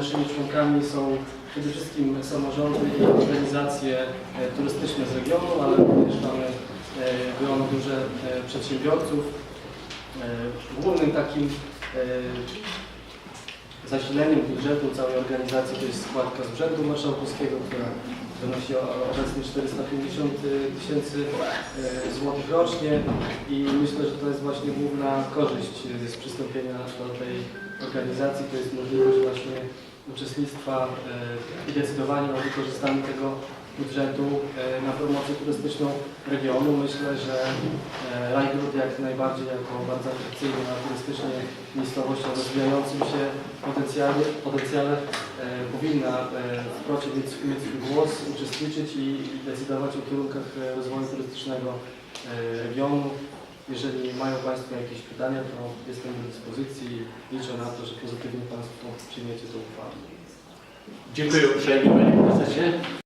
Naszymi członkami są przede wszystkim samorządy i organizacje e, turystyczne z regionu, ale również mamy e, grono duże e, przedsiębiorców. Głównym takim zasileniem budżetu całej organizacji to jest składka z Urzędu Marszałkowskiego, która wynosi obecnie 450 tysięcy złotych rocznie i myślę, że to jest właśnie główna korzyść z przystąpienia do tej organizacji, to jest możliwość właśnie uczestnictwa e, i decydowania o wykorzystaniu tego budżetu e, na promocję turystyczną regionu. Myślę, że e, Rajgród jak najbardziej jako bardzo atrakcyjna turystycznie miejscowość o rozwijającym się potencjale, potencjale powinna w procie mieć, mieć głos, uczestniczyć i, decydować o kierunkach rozwoju turystycznego regionu. Jeżeli mają Państwo jakieś pytania, to jestem do dyspozycji liczę na to, że pozytywnie Państwo przyjmiecie tę uchwałę. Dziękuję uprzejmie Panie Prezesie.